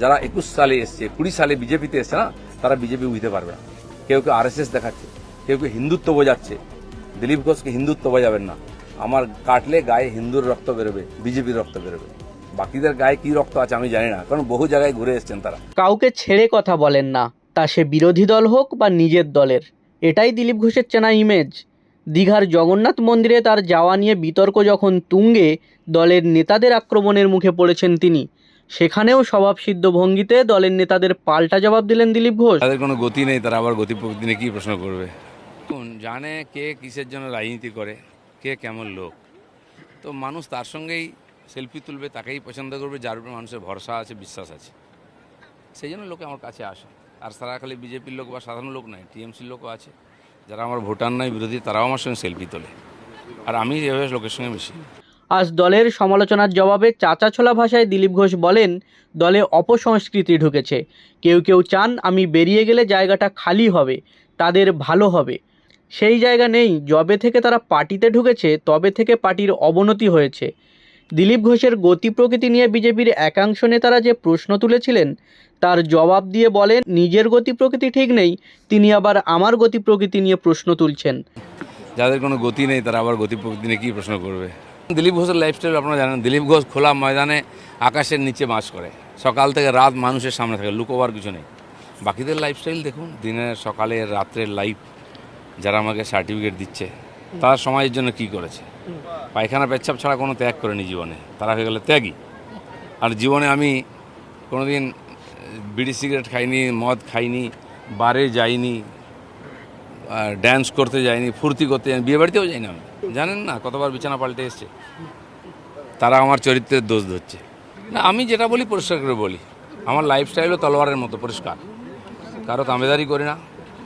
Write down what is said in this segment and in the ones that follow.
যারা একুশ সালে এসছে, কুড়ি সালে বিজেপিতে এসছে না, তারা বিজেপি বুঝতে পারবে না। কেউ কেউ আরএসএস দেখাচ্ছে, কেউ কেউ হিন্দুত্ব বোঝাচ্ছে। দিলীপ ঘোষকে হিন্দুত্ব বোঝাবেন না। আমার কাটলে গায়ে হিন্দুর রক্ত বেরোবে, বিজেপির রক্ত বেরোবে। বাকিদের গায়ে কি রক্ত আছে আমি জানি না, কারণ বহু জায়গায় ঘুরে এসছেন তারা। কাউকে ছেড়ে কথা বলেন না, তা সে বিরোধী দল হোক বা নিজের দলের। এটাই দিলীপ ঘোষের চেনা ইমেজ দীঘার জগন্নাথ মন্দিরে তার যাওয়া নিয়ে বিতর্ক যখন তুঙ্গে, দলের নেতাদের আক্রমণের মুখে পড়েছেন তিনি। সেখানেও স্বভাবসিদ্ধ ভঙ্গিতে দলের নেতাদের পাল্টা জবাব দিলেন দিলীপ ঘোষ। তাদের কোনো গতি নেই, তারা আবার গতি প্রকৃতি নিয়ে কী প্রশ্ন করবে? জানে কে কিসের জন্য রাজনীতি করে, কে কেমন লোক। তো মানুষ তার সঙ্গেই সেলফি তুলবে, তাকেই পছন্দ করবে, যার উপর মানুষের ভরসা আছে, বিশ্বাস আছে। সেই জন্য লোকে আমার কাছে আসে। আর সারা খালি বিজেপির লোক বা সাধারণ লোক নয় টিএমসির লোকও আছে। যারা আমার ভোটার নয়, বিরোধী, তারাও আমার সঙ্গে সেলফি তোলে। আর আমি এভাবে লোকের সঙ্গে মিশি আজ দলের সমালোচনার জবাবে চাচা ছোলা ভাষায় দিলীপ ঘোষ বলেন, দলে অপসংস্কৃতি ঢুকেছে। কেউ কেউ চান আমি বেরিয়ে গেলে জায়গাটা খালি হবে, তাদের ভালো হবে। সেই জায়গা নেই, যবে থেকে তারা পার্টিতে ঢুকেছে, তবে থেকে পার্টির অবনতি হয়েছে। দিলীপ ঘোষের গতি প্রকৃতি নিয়ে বিজেপির একাংশ নেতারা যে প্রশ্ন তুলেছিলেন, তার জবাব দিয়ে বলেন, নিজের গতি প্রকৃতি ঠিক নেই, তিনি আবার আমার গতি প্রকৃতি নিয়ে প্রশ্ন তুলছেন। যাদের কোনো গতি নেই, তারা আবার গতি প্রকৃতি নিয়ে কী প্রশ্ন করবে? দিলীপ ঘোষের লাইফস্টাইল আপনারা জানেন, দিলীপ ঘোষ খোলা ময়দানে আকাশের নিচে বাস করে। সকাল থেকে রাত মানুষের সামনে থাকে, লুকোবার কিছু নেই। বাকিদের লাইফস্টাইল দেখুন দিনের সকালে রাত্রের লাইফ যারা আমাকে সার্টিফিকেট দিচ্ছে, তারা সমাজের জন্য কি করেছে? পায়খানা, পেচ্ছাপ ছাড়া কোনো ত্যাগ করেনি জীবনে। তারা হয়ে গেলে ত্যাগী। আর জীবনে আমি কোনোদিন বিড়ি সিগারেট খাইনি, মদ খাইনি বারে যাইনি ড্যান্স করতে যাইনি, ফুর্তি করতে যাইনি বিয়ে বাড়িতেও যাইনি আমি। জানেন না? কতবার বিছানা পাল্টে এসছে। তারা আমার চরিত্রের দোষ ধরছে। না আমি যেটা বলি পরিষ্কার করে বলি। আমার লাইফস্টাইলও তলোয়ারের মতো পরিষ্কার। কারও তামেদারি করি না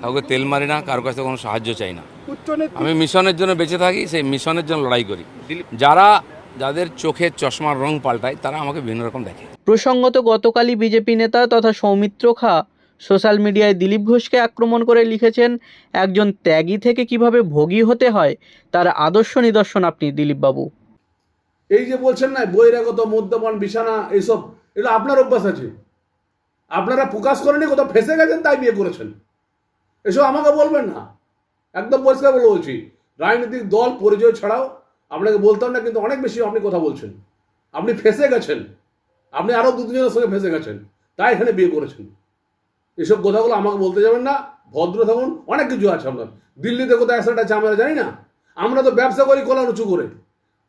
কাউকে তেল মারি না কারও কাছে কোনো সাহায্য চাই না। আমি মিশনের জন্য বেঁচে থাকি সেই মিশনের জন্য লড়াই করি। যারা যাদের চোখের চশমার রং পাল্টায় তারা আমাকে বিভিন্ন রকম দেখে। প্রসঙ্গত গতকালই বিজেপি নেতা তথা সৌমিত্র খা সোশ্যাল মিডিয়ায় দিলীপ ঘোষকে আক্রমণ করে লিখেছেন, একজন ত্যাগী থেকে কীভাবে ভোগী হতে হয়, তার আদর্শ নিদর্শন আপনি, দিলীপবাবু। এই যে বলছেন না, বহিরাগত, মদ্যপান, বিছানা এইসব এগুলো আপনার অভ্যাস আছে। আপনারা প্রকাশ করেনি কোথাও ফেসে গেছেন, তাই বিয়ে করেছেন। এসব আমাকে বলবেন না। একদম পরিষ্কার বলে বলছি, রাজনৈতিক দল, পরিচয় ছাড়াও আপনাকে বলতাম না, কিন্তু অনেক বেশি আপনি কথা বলছেন। আপনি ফেসে গেছেন। আপনি আরও দু তিনজনের সঙ্গে ফেসে গেছেন। তাই এখানে বিয়ে করেছেন। এসব কথাগুলো আমাকে বলতে যাবেন না, ভদ্র থাকুন, অনেক কিছু আছে আপনার দিল্লিতে কোথায় অ্যাসেট আছে আমরা জানি না। আমরা তো ব্যবসা করি কলার উঁচু করে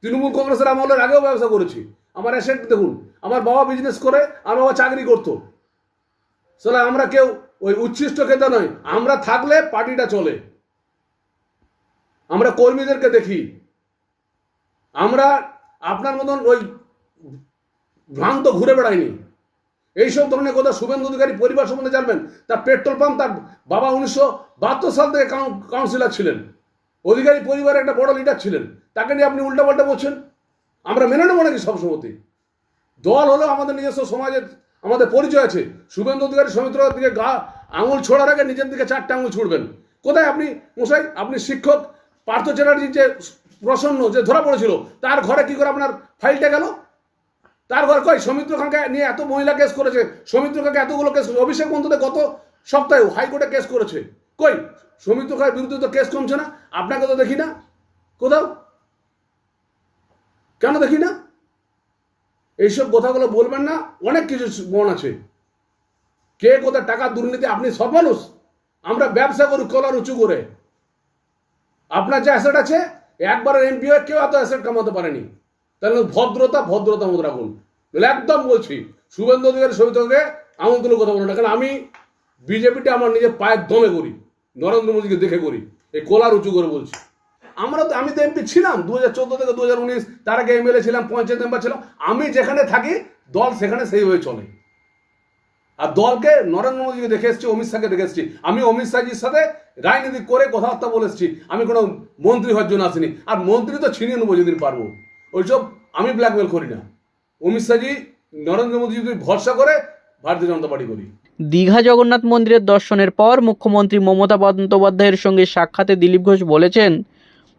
তৃণমূল কংগ্রেসের আমলের আগেও ব্যবসা করেছি। আমার অ্যাসেট দেখুন, আমার বাবা বিজনেস করে, আমার বাবা চাকরি করতো। তাহলে আমরা কেউ ওই উচ্ছিষ্ট খেতে নয় আমরা থাকলে পার্টিটা চলে। আমরা কর্মীদেরকে দেখি। আমরা আপনার মতন ওই ভ্রান্ত ঘুরে বেড়াইনি। এইসব ধরনের কথা শুভেন্দু অধিকারী পরিবার সম্বন্ধে জানবেন। তার পেট্রোল পাম্প, তার বাবা উনিশশো বাহাত্তর সাল থেকে কাউন- কাউন্সিলর ছিলেন। অধিকারী পরিবারের একটা বড় লিডার ছিলেন। তাকে নিয়ে আপনি উল্টাপাল্টা বলছেন। আমরা মেনে নেব নাকি সবসময়তে দল হলো আমাদের নিজস্ব সমাজের আমাদের পরিচয় আছে। শুভেন্দু অধিকারী সমিত্র দিকে গা আঙুল ছোড়ার আগে নিজের দিকে চারটে আঙুল ছুড়বেন। কোথায় আপনি মশাই? আপনি শিক্ষক পার্থ চ্যাটার্জি যে প্রসন্ন যে ধরা পড়েছিল, তার ঘরে কি করে আপনার ফাইলটা গেল? তার ঘর কই সৌমিত্র খানকে নিয়ে এত মহিলা কেস করেছে, সৌমিত্র খানকে এতগুলো কেস অভিষেক বন্দ্যোপাধ্যায় গত সপ্তাহে হাইকোর্টে কেস করেছে। কই? সৌমিত্র খানের বিরুদ্ধে তো কেস কমছে না। আপনাকে তো দেখি না। কোথাও? কেন দেখি না? এইসব কথাগুলো বলবেন না। অনেক কিছু মন আছে। কে কোথায় টাকা দুর্নীতি, আপনি সব মানুষ। আমরা ব্যবসা করি কলার উঁচু করে। আপনার যে অ্যাসেট আছে, একবারের এমপি হয়ে কেউ এত অ্যাসেট কামাতে পারেনি। তাহলে ভদ্রতা ভদ্রতা মতো রাখুন। একদম বলছি, শুভেন্দু অধিকারী সবিতকে কোনো কথা বলো না, কারণ আমি বিজেপিটা আমার নিজের পায়ের দমে করি, নরেন্দ্র মোদীকে দেখে করি, এই কোলার উঁচু করে বলছি। আমরা তো, আমি তো এমপি ছিলাম দু হাজার চোদ্দ থেকে দু হাজার উনিশ, তার আগে এমএলএ ছিলাম, পঞ্চায়েত মেম্বার ছিলাম, আমি যেখানে থাকি, দল সেখানে সেইভাবে চলে। আর দলকে নরেন্দ্র মোদীকে দেখে এসেছি, অমিত শাহকে দেখে এসেছি। আমি অমিত শাহজির সাথে রাজনীতি করে কথাবার্তা বলে এসেছি। আমি কোনো মন্ত্রী হওয়ার জন্য আসিনি। আর মন্ত্রী তো ছিনিয়ে নেব যেদিন পারব। ওইসব আমি ব্ল্যাকমেল করি না। অমিত শাহজি নরেন্দ্র মোদী যদি ভরসা করে ভারতীয় জনতা পার্টি করি। দীঘা জগন্নাথ মন্দিরের দর্শনের পর মুখ্যমন্ত্রী মমতা বন্দ্যোপাধ্যায়ের সঙ্গে সাক্ষাতে দিলীপ ঘোষ বলেছেন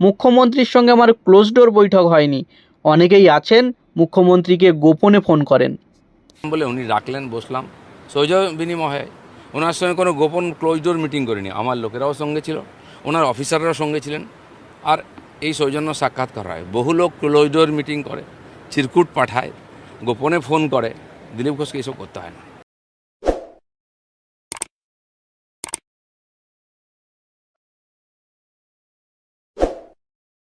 মুখ্যমন্ত্রীর সঙ্গে আমার ক্লোজ ডোর বৈঠক হয়নি। অনেকেই আছেন মুখ্যমন্ত্রীকে গোপনে ফোন করেন। বলে উনি রাখলেন বসলাম। সৌজন্য বিনিময় হয় ওনার সঙ্গে কোনো গোপন ক্লোজ ডোর মিটিং করিনি। আমার লোকেরাও সঙ্গে ছিল ওনার অফিসাররাও সঙ্গে ছিলেন। আর এই সৌজন্য সাক্ষাৎ করা হয় বহু লোক ক্লোজ ডোর মিটিং করে, চিরকুট পাঠায়, গোপনে ফোন করে, দিলীপ ঘোষকে এইসব করতে হয় না।